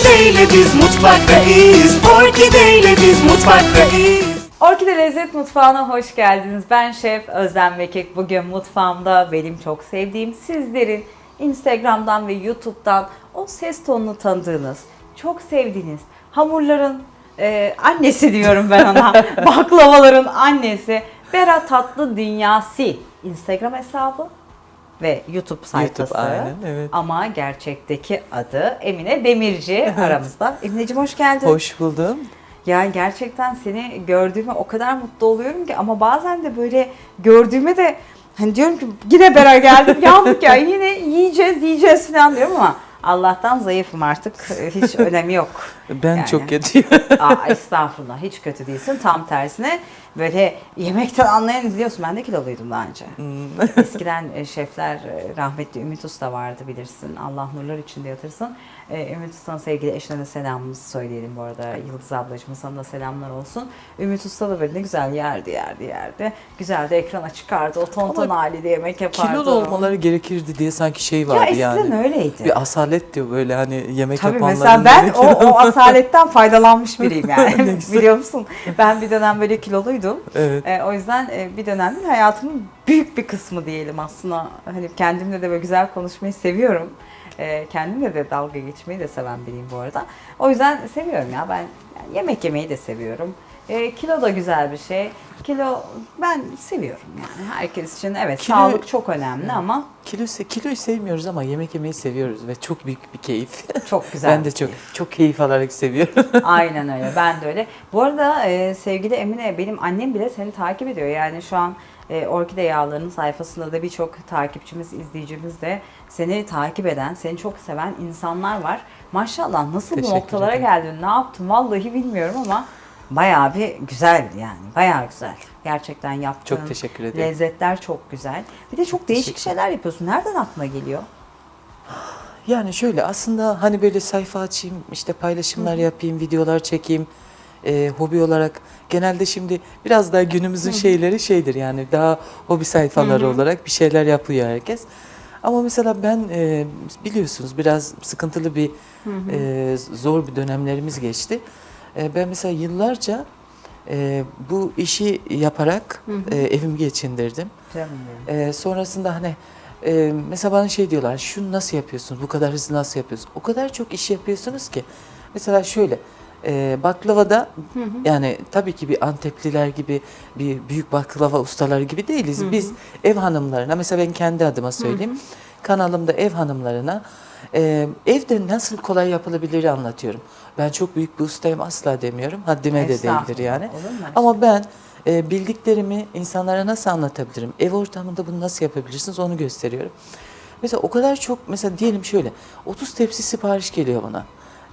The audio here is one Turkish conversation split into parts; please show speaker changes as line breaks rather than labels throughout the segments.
Orkideyle biz mutfaktayız. Orkideyle biz mutfaktayız.
Orkide Lezzet Mutfağı'na hoş geldiniz. Ben Şef Özlem Vekek. Bugün mutfağımda benim çok sevdiğim sizlerin Instagram'dan ve YouTube'dan o ses tonunu tanıdığınız, çok sevdiğiniz hamurların e, annesi diyorum ben ona. Baklavaların annesi Bera Tatlı Dünyası Instagram hesabı ve YouTube sayfası.
aynen, evet.
Ama gerçekteki adı Emine Demirci aramızda. Emineciğim hoş geldin.
Hoş buldum.
Ya gerçekten seni gördüğüme o kadar mutlu oluyorum ki ama bazen de böyle gördüğüme de hani diyorum ki yine beraber geldim yandık ya yine yiyeceğiz yiyeceğiz falan diyorum ama Allah'tan zayıfım artık hiç önemi yok.
Ben
Yani.
çok kötüyüm.
Aa, estağfurullah hiç kötü değilsin tam tersine böyle yemekten anlayan biliyorsun ben de kiloluydum daha önce.
Hmm.
Eskiden e, şefler e, rahmetli Ümit Usta vardı bilirsin. Allah nurlar içinde yatırsın. E, Ümit Usta'nın sevgili eşine de selamımızı söyleyelim bu arada. Yıldız ablacığım sana da selamlar olsun. Ümit Usta da böyle ne güzel yerdi yerdi yerdi. Güzel de ekrana çıkardı. O ton ton
Ama
halinde yemek yapardı.
Kilolu olmaları gerekirdi diye sanki şey
Ya
vardı
eskiden
yani.
öyleydi.
Bir asalet diyor böyle hani yemek
Tabii
yapanların.
mesela ben o, o asaletten faydalanmış biriyim yani. Biliyor musun? Ben bir dönem böyle kiloluydum.
Evet.
E, o yüzden e, bir dönem değil, hayatımın büyük bir kısmı diyelim aslında. Hani kendimle de böyle güzel konuşmayı seviyorum. E, kendimle de dalga geçmeyi de seven biriyim bu arada. O yüzden seviyorum ya ben yani yemek yemeyi de seviyorum. E, kilo da güzel bir şey. Kilo ben seviyorum yani herkes için. Evet
Kilo-
sağlık çok önemli ama
Kilo, kiloyu sevmiyoruz ama yemek yemeyi seviyoruz ve çok büyük bir keyif.
çok güzel.
ben de çok
keyif.
çok keyif alarak seviyorum.
Aynen öyle. Ben de öyle. Bu arada e, sevgili Emine benim annem bile seni takip ediyor. Yani şu an e, Orkide Yağları'nın sayfasında da birçok takipçimiz, izleyicimiz de seni takip eden, seni çok seven insanlar var. Maşallah nasıl bu noktalara
ederim.
geldin, ne yaptın vallahi bilmiyorum ama bayağı bir güzel yani. Bayağı güzel. Gerçekten yaptığın
Çok teşekkür ederim.
lezzetler çok güzel. Bir de çok değişik şeyler yapıyorsun. Nereden aklına geliyor?
Yani şöyle aslında hani böyle sayfa açayım, işte paylaşımlar yapayım, videolar çekeyim. E, hobi olarak genelde şimdi biraz daha günümüzün şeyleri şeydir yani daha hobi sayfaları olarak bir şeyler yapıyor herkes. Ama mesela ben e, biliyorsunuz biraz sıkıntılı bir e, zor bir dönemlerimiz geçti. E, ben mesela yıllarca e, bu işi yaparak e, evimi geçindirdim.
Canım benim.
Ee, sonrasında hani e, mesela bana şey diyorlar, şunu nasıl yapıyorsun, bu kadar hızlı nasıl yapıyorsun? O kadar çok iş yapıyorsunuz ki. Mesela şöyle, e, baklavada yani tabii ki bir Antepliler gibi bir büyük baklava ustaları gibi değiliz. Biz ev hanımlarına, mesela ben kendi adıma söyleyeyim, kanalımda ev hanımlarına e, evde nasıl kolay yapılabilir anlatıyorum. Ben çok büyük bir ustayım asla demiyorum, haddime de değildir yani.
mu?
Ama ben e, bildiklerimi insanlara nasıl anlatabilirim? Ev ortamında bunu nasıl yapabilirsiniz onu gösteriyorum. Mesela o kadar çok mesela diyelim şöyle 30 tepsi sipariş geliyor bana.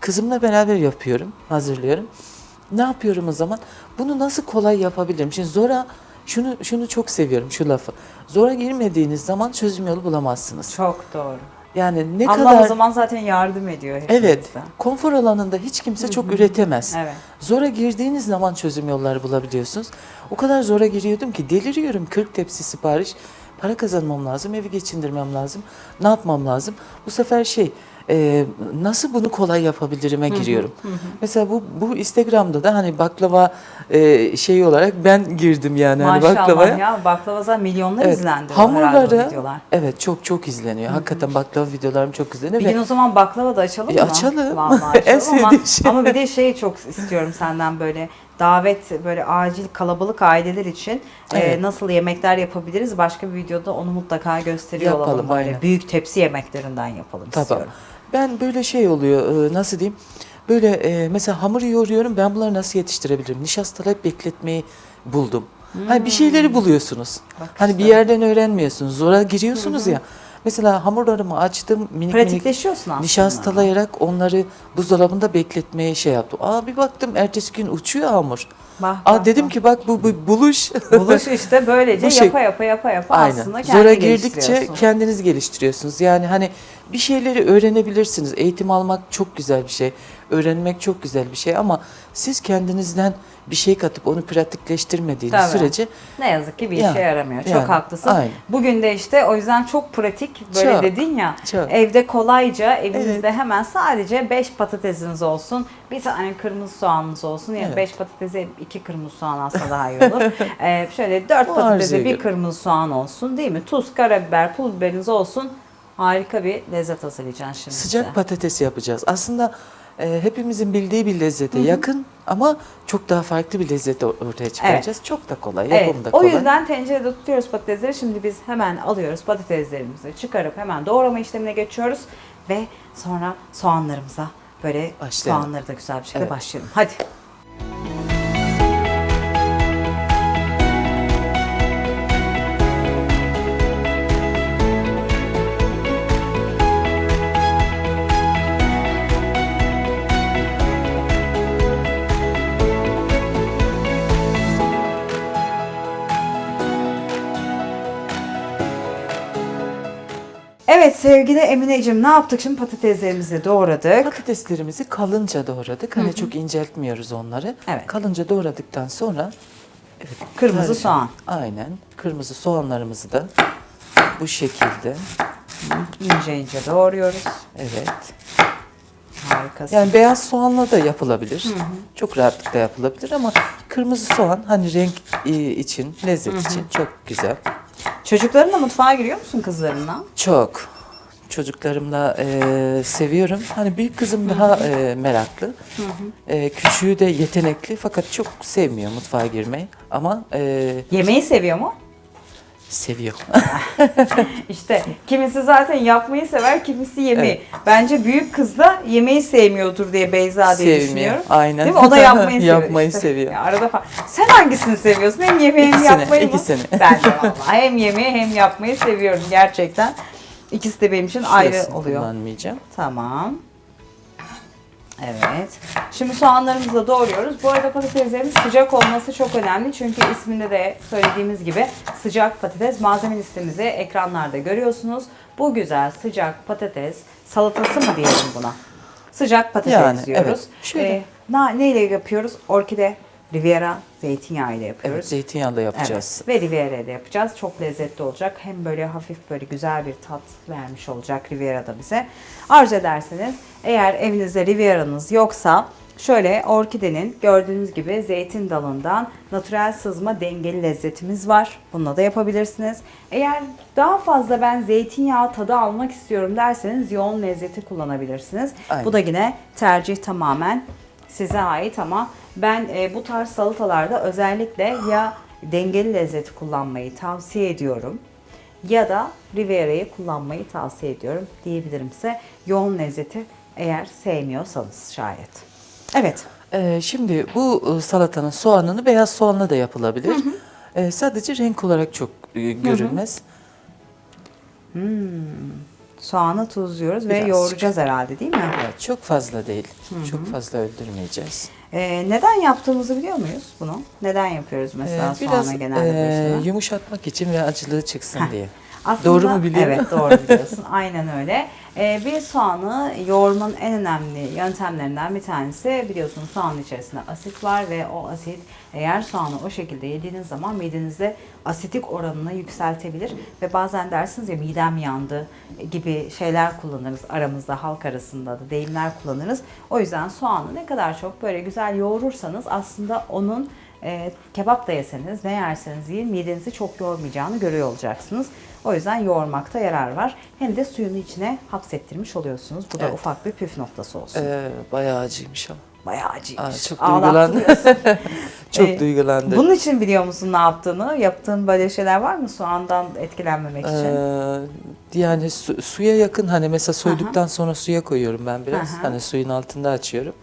Kızımla beraber yapıyorum, hazırlıyorum. Ne yapıyorum o zaman? Bunu nasıl kolay yapabilirim? Şimdi zora şunu şunu çok seviyorum şu lafı. Zora girmediğiniz zaman çözüm yolu bulamazsınız.
Çok doğru.
Yani ne
Allah
kadar
o zaman zaten yardım ediyor hepimize.
Evet, konfor alanında hiç kimse çok üretemez.
Evet.
Zora girdiğiniz zaman çözüm yolları bulabiliyorsunuz. O kadar zora giriyordum ki deliriyorum 40 tepsi sipariş. Para kazanmam lazım, evi geçindirmem lazım. Ne yapmam lazım? Bu sefer şey, e, nasıl bunu kolay yapabilirim'e giriyorum. Mesela bu bu Instagram'da da hani baklava e, şeyi olarak ben girdim yani hani
Maşallah
baklavaya.
ya baklava zaten milyonlar
Evet,
izlendi.
hamurları evet çok çok izleniyor. Hakikaten baklava videolarım çok izleniyor
Bir
ve
gün o zaman baklava da açalım
Ya
mı?
açalım.
Vallahi
En
açalım ama,
sevdiğim şey.
ama bir de şeyi çok istiyorum senden böyle davet böyle acil kalabalık aileler için e,
Evet.
nasıl yemekler yapabiliriz başka bir videoda onu mutlaka gösteriyor
Yapalım,
olalım böyle
aynen.
büyük tepsi yemeklerinden yapalım
Tamam.
istiyorum.
Ben böyle şey oluyor, e, nasıl diyeyim? Böyle e, mesela hamur yoğuruyorum, ben bunları nasıl yetiştirebilirim? Nişastalayıp bekletmeyi buldum. Hani bir şeyleri buluyorsunuz.
Bak
Hani bir
işte.
yerden öğrenmiyorsunuz, zora giriyorsunuz ya. Mesela hamurlarımı açtım, minik minik
Pratikleşiyorsun aslında.
nişastalayarak onları buzdolabında bekletmeye şey yaptım. Aa bir baktım ertesi gün uçuyor hamur.
Bak,
Aa
bak,
dedim
bak.
ki bak bu, bu buluş.
Buluş işte böylece
Bu şey-
yapa yapa yapa yapa
Aynen.
aslında
Zora
kendini
girdikçe
geliştiriyorsun.
kendiniz geliştiriyorsunuz. Yani hani bir şeyleri öğrenebilirsiniz. Eğitim almak çok güzel bir şey. Öğrenmek çok güzel bir şey ama siz kendinizden bir şey katıp onu pratikleştirmediğiniz
Tabii.
sürece
Ne yazık ki bir
Yani,
işe yaramıyor. Çok
yani,
haklısın.
aynen.
Bugün de işte o yüzden çok pratik böyle
Çok,
dedin ya.
çok.
Evde kolayca evinizde
Evet.
hemen sadece 5 patatesiniz olsun. Bir tane kırmızı soğanınız olsun. Yani
Evet.
5 patatese 2 kırmızı soğan aslında daha iyi olur. ee, şöyle 4
Bu
patatese
arzuya
bir kırmızı soğan olsun değil mi? Tuz, karabiber, pul biberiniz olsun. Harika bir lezzet hazırlayacaksın şimdi
sıcak
size.
patates yapacağız. Aslında e, hepimizin bildiği bir lezzete yakın ama çok daha farklı bir lezzet or- ortaya çıkaracağız. Çok da kolay,
Evet,
yapımı da
o
kolay.
yüzden tencerede tutuyoruz patatesleri. Şimdi biz hemen alıyoruz patateslerimizi çıkarıp hemen doğrama işlemine geçiyoruz. Ve sonra soğanlarımıza böyle
Başlayalım.
soğanları da güzel bir şekilde
Evet.
başlayalım. Hadi. Sevgili Emineciğim ne yaptık şimdi patateslerimizi doğradık.
Patateslerimizi kalınca doğradık. Hani çok inceltmiyoruz onları.
Evet.
Kalınca doğradıktan sonra evet,
Kırmızı
karışık.
soğan.
Aynen. Kırmızı soğanlarımızı da bu şekilde.
İnce ince doğruyoruz.
Evet.
Harikasın.
Yani beyaz soğanla da yapılabilir. Çok rahatlıkla yapılabilir ama kırmızı soğan hani renk e, için, lezzet için çok güzel.
Çocuklarınla mutfağa giriyor musun kızlarınla?
Çok. Çocuklarımla e, seviyorum. Hani büyük kızım daha e, meraklı. E, küçüğü de yetenekli fakat çok sevmiyor mutfağa girmeyi. Ama e,
Yemeği seviyor mu?
seviyor.
İşte kimisi zaten yapmayı sever, kimisi yemeği.
Evet.
Bence büyük kız da yemeği sevmiyordur diye Beyza diye
Sevmiyor,
düşünüyorum.
aynen.
Değil mi? O da yapmayı seviyor.
Yapmayı
işte.
seviyor.
Ya arada falan. Sen hangisini seviyorsun? Hem yemeği hem
İkisini,
yapmayı mı?
ikisini.
Ben de vallahi hem yemeği hem yapmayı seviyorum gerçekten. İkisi de benim için ayrı
Şurasını
oluyor.
Kullanmayacağım.
Tamam. Evet. Şimdi soğanlarımızı da doğruyoruz. Bu arada patateslerimiz sıcak olması çok önemli. Çünkü isminde de söylediğimiz gibi sıcak patates. Malzeme listemizi ekranlarda görüyorsunuz. Bu güzel sıcak patates salatası mı diyelim buna? Sıcak patates
Yani,
diyoruz.
evet. Şöyle.
Ee, na, neyle yapıyoruz? Orkide, Riviera, zeytinyağı ile yapıyoruz.
Evet, zeytinyağlı yapacağız.
Evet. Ve Riviera ile yapacağız. Çok lezzetli olacak. Hem böyle hafif böyle güzel bir tat vermiş olacak Riviera da bize. Arzu ederseniz eğer evinizde Riviera'nız yoksa şöyle orkidenin gördüğünüz gibi zeytin dalından natürel sızma dengeli lezzetimiz var. Bununla da yapabilirsiniz. Eğer daha fazla ben zeytinyağı tadı almak istiyorum derseniz yoğun lezzeti kullanabilirsiniz.
Aynen.
Bu da yine tercih tamamen size ait ama ben e, bu tarz salatalarda özellikle ya dengeli lezzeti kullanmayı tavsiye ediyorum ya da Riviera'yı kullanmayı tavsiye ediyorum diyebilirim size. Yoğun lezzeti eğer sevmiyorsanız şayet. Evet.
Ee, şimdi bu e, salatanın soğanını beyaz soğanla da yapılabilir. Ee, sadece renk olarak çok e, görünmez.
Soğanı tuzluyoruz ve
Birazcık.
yoğuracağız herhalde değil mi?
Evet, çok fazla değil. Çok fazla öldürmeyeceğiz.
Ee, neden yaptığımızı biliyor muyuz bunu? Neden yapıyoruz mesela
Ee, biraz
soğanı genelde
e,
başına?
yumuşatmak için ve acılığı çıksın
Heh.
diye.
Aslında,
Doğru mu biliyorum?
Evet doğru biliyorsun. Aynen öyle. Ee, bir soğanı yoğurmanın en önemli yöntemlerinden bir tanesi biliyorsun soğanın içerisinde asit var ve o asit eğer soğanı o şekilde yediğiniz zaman midenizde asitik oranını yükseltebilir ve bazen dersiniz ya midem yandı gibi şeyler kullanırız aramızda halk arasında da deyimler kullanırız. O yüzden soğanı ne kadar çok böyle güzel yoğurursanız aslında onun e, kebap da yeseniz ne yerseniz yiyin midenizi çok yormayacağını görüyor olacaksınız. O yüzden yoğurmakta yarar var. Hem de suyunu içine hapsettirmiş oluyorsunuz. Bu da
Evet.
ufak bir püf noktası olsun.
Ee, bayağı acıymış ama.
Bayağı acıymış.
Aa, çok
Ağlattı
duygulandım. Çok
Ee,
duygulandım.
Bunun için biliyor musun ne yaptığını? Yaptığın böyle şeyler var mı soğandan etkilenmemek için?
Ee, yani su- suya yakın hani mesela soyduktan sonra suya koyuyorum ben biraz.
Aha.
Hani suyun altında açıyorum.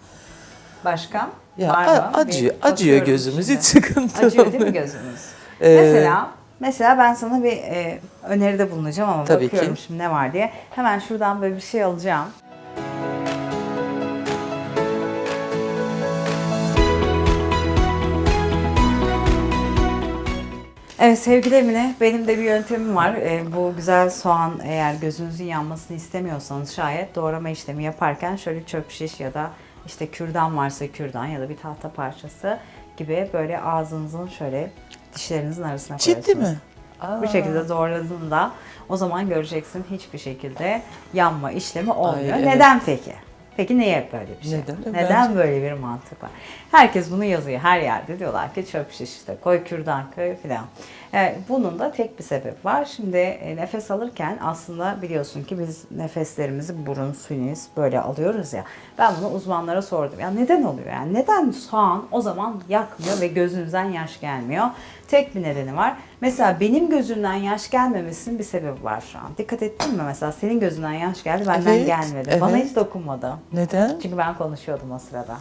Başka?
Ya
var
a-
mı? Bir
acıyor, acıyor
bakıyorum
gözümüz
şimdi.
hiç sıkıntı
Acıyor değil mi
olmuyor.
gözümüz?
Ee,
Mesela mesela ben sana bir e, öneride bulunacağım ama
Tabii
bakıyorum
ki.
şimdi ne var diye. Hemen şuradan böyle bir şey alacağım. Evet sevgili Emine, benim de bir yöntemim var. Ee, bu güzel soğan eğer gözünüzün yanmasını istemiyorsanız şayet doğrama işlemi yaparken şöyle çöp şiş ya da işte kürdan varsa kürdan ya da bir tahta parçası gibi böyle ağzınızın şöyle dişlerinizin arasına
Ciddi
koyuyorsunuz.
mi? Aa.
Bu şekilde doğradığında o zaman göreceksin hiçbir şekilde yanma işlemi olmuyor.
Ay, evet.
Neden peki? Peki niye böyle bir şey?
Neden?
Neden
Bence-
böyle bir mantık var? Herkes bunu yazıyor her yerde diyorlar ki çöp şiş işte koy kürdan koy filan. Yani bunun da tek bir sebep var. Şimdi e, nefes alırken aslında biliyorsun ki biz nefeslerimizi burun, sinüs böyle alıyoruz ya. Ben bunu uzmanlara sordum. Ya neden oluyor? Yani neden soğan o zaman yakmıyor ve gözünüzden yaş gelmiyor? Tek bir nedeni var. Mesela benim gözümden yaş gelmemesinin bir sebebi var şu an. Dikkat ettin mi? Mesela senin gözünden yaş geldi, benden
Evet,
gelmedi. Bana
evet.
hiç dokunmadı.
Neden?
Çünkü ben konuşuyordum o sırada.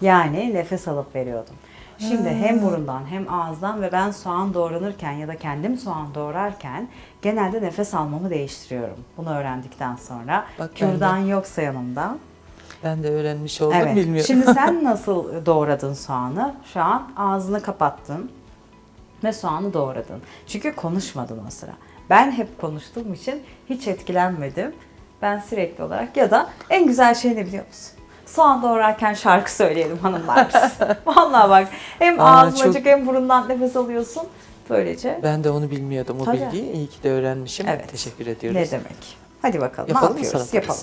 Yani nefes alıp veriyordum. Şimdi hem burundan hem ağızdan ve ben soğan doğranırken ya da kendim soğan doğrarken genelde nefes almamı değiştiriyorum. Bunu öğrendikten sonra.
Bak ben de.
Kürdan yoksa yanımda.
Ben de öğrenmiş oldum
Evet.
bilmiyorum.
Şimdi sen nasıl doğradın soğanı? Şu an ağzını kapattın ve soğanı doğradın. Çünkü konuşmadın o sıra. Ben hep konuştuğum için hiç etkilenmedim. Ben sürekli olarak ya da en güzel şey ne biliyor musun? Soğan doğrarken şarkı söyleyelim hanımlar biz. Vallahi bak hem
Aa,
ağzın
çok-
açık hem burundan nefes alıyorsun. Böylece
Ben de onu bilmiyordum o
Tabii.
bilgiyi. İyi ki de öğrenmişim.
Evet.
Teşekkür ediyoruz.
ne demek? Hadi bakalım
Yapalım
ne yapıyoruz? Yapalım.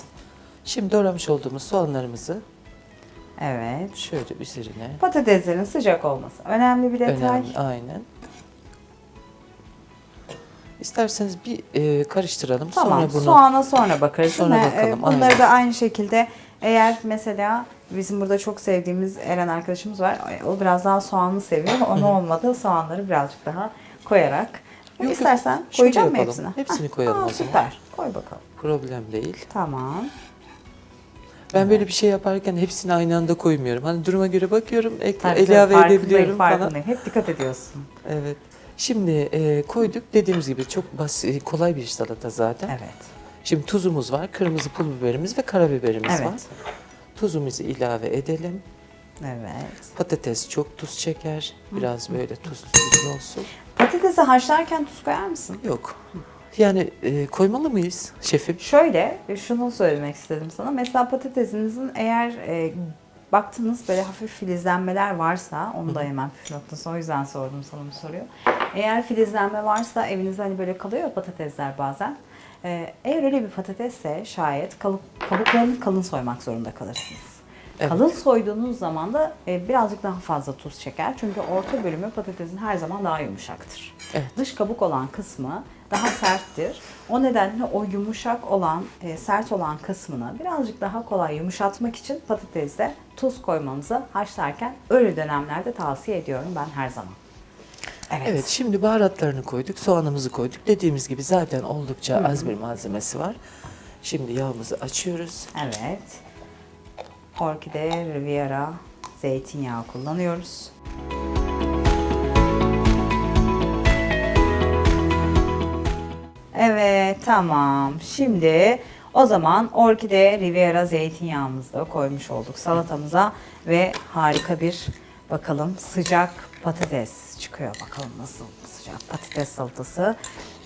Şimdi doğramış olduğumuz soğanlarımızı
Evet.
şöyle üzerine
Patateslerin sıcak olması önemli bir detay.
önemli. Aynen. İsterseniz bir e, karıştıralım.
Tamam.
Sonra bunu
Soğana sonra bakarız.
Sonra
değil mi?
bakalım,
Ee, Bunları
aynen.
da aynı şekilde eğer mesela bizim burada çok sevdiğimiz Eren arkadaşımız var. O biraz daha soğanlı seviyor. Onu olmadı. Soğanları birazcık daha koyarak.
yok.
İstersen
Şöyle
koyacağım mı
yapalım.
hepsini?
Hepsini koyalım o zaman.
Süper. Koy bakalım.
problem değil.
Tamam.
Ben böyle bir şey yaparken hepsini aynı anda koymuyorum. Hani duruma göre bakıyorum, ek,
Tabii,
ilave edebiliyorum falan.
farkındayım. Hep dikkat ediyorsun.
Evet. Şimdi e, koyduk. Dediğimiz gibi çok basit, kolay bir salata zaten.
Evet.
Şimdi tuzumuz var, kırmızı pul biberimiz ve karabiberimiz
Evet.
var. Tuzumuzu ilave edelim.
Evet.
Patates çok tuz çeker. Biraz böyle tuzlu tuzlu olsun.
Patatesi haşlarken tuz koyar mısın?
Yok. Yani e, koymalı mıyız şefim?
Şöyle şunu söylemek istedim sana. Mesela patatesinizin eğer e, baktınız böyle hafif filizlenmeler varsa onu da hemen püf noktası o yüzden sordum sana bu soruyu. Eğer filizlenme varsa evinizde hani böyle kalıyor patatesler bazen. E, eğer öyle bir patatesse şayet kalıp, kabuklarını kalın soymak zorunda kalırsınız.
Evet.
Kalın soyduğunuz zaman da e, birazcık daha fazla tuz çeker. Çünkü orta bölümü patatesin her zaman daha yumuşaktır.
Evet.
Dış kabuk olan kısmı daha serttir. O nedenle o yumuşak olan, e, sert olan kısmını birazcık daha kolay yumuşatmak için patatese tuz koymanızı haşlarken öyle dönemlerde tavsiye ediyorum ben her zaman. Evet.
Evet şimdi baharatlarını koyduk, soğanımızı koyduk. Dediğimiz gibi zaten oldukça az bir malzemesi var. Şimdi yağımızı açıyoruz.
Evet. Orkide Riviera zeytinyağı kullanıyoruz. Evet tamam. Şimdi o zaman Orkide Riviera zeytinyağımızı da koymuş olduk salatamıza ve harika bir bakalım sıcak patates çıkıyor. Bakalım nasıl sıcak patates salatası.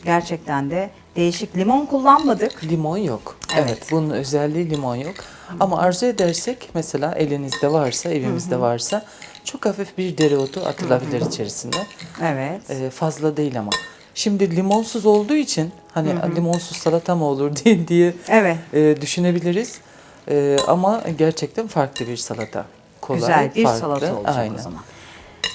Gerçekten de değişik limon kullanmadık.
Limon yok.
Evet.
Evet. bunun özelliği limon yok. Ama arzu edersek mesela elinizde varsa, evimizde varsa çok hafif bir dereotu atılabilir içerisine.
Evet.
Ee, fazla değil ama. Şimdi limonsuz olduğu için hani limonsuz salata mı olur diye, diye
Evet.
e, düşünebiliriz. E, ama gerçekten farklı bir salata. Kolay,
Güzel bir
farklı.
salata olacak
Aynen.
o zaman.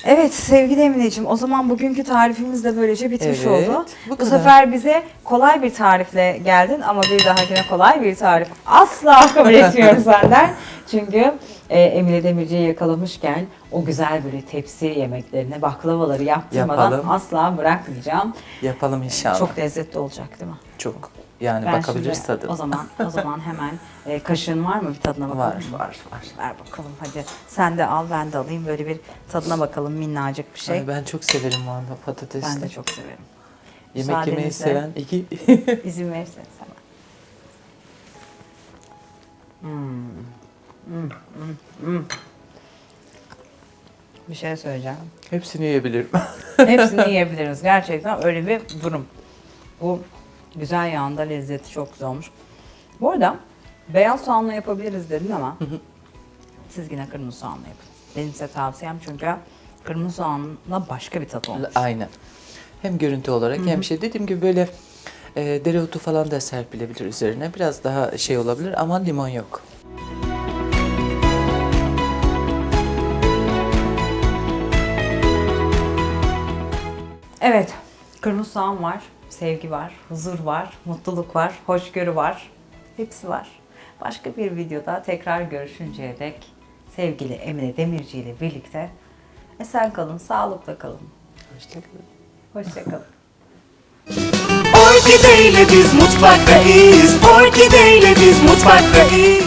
Evet sevgili Emineciğim o zaman bugünkü tarifimiz de böylece bitmiş
Evet,
oldu.
bu
Bu,
kadar.
sefer bize kolay bir tarifle geldin ama bir dahakine kolay bir tarif asla kabul etmiyorum senden. Çünkü e, Emine Demirci'yi yakalamışken o güzel böyle tepsi yemeklerini, baklavaları yaptırmadan
Yapalım.
asla bırakmayacağım.
Yapalım inşallah.
Çok lezzetli olacak değil mi?
Çok. Yani
Ben
bakabiliriz
şimdi
tadına.
O zaman o zaman hemen e, kaşığın var mı bir tadına bakalım.
Var, var, var.
Ver bakalım hadi. Sen de al ben de alayım böyle bir tadına bakalım minnacık bir şey.
Ay, ben çok severim valla patatesli.
ben de çok severim.
Yemek yemeyi
Müsaadenizle.
seven iki
İzin verirsen sana. Hmm. Hmm, hmm, hmm. bir şey söyleyeceğim.
Hepsini yiyebilirim.
Hepsini yiyebiliriz. Gerçekten öyle bir durum. Bu güzel yağında lezzeti çok güzel olmuş. Bu arada beyaz soğanla yapabiliriz dedin ama siz yine kırmızı soğanla yapın. Benim size tavsiyem çünkü kırmızı soğanla başka bir tat olmuş.
Aynen. Hem görüntü olarak hem şey dediğim gibi böyle e, dereotu falan da serpilebilir üzerine. Biraz daha şey olabilir ama limon yok.
Evet, kırmızı soğan var, sevgi var, huzur var, mutluluk var, hoşgörü var. Hepsi var. Başka bir videoda tekrar görüşünceye dek sevgili Emine Demirci ile birlikte esen kalın, sağlıkla kalın.
Hoşçakalın.
Hoşçakalın.
Orkideyle biz mutfaktayız Orkideyle biz mutfaktayız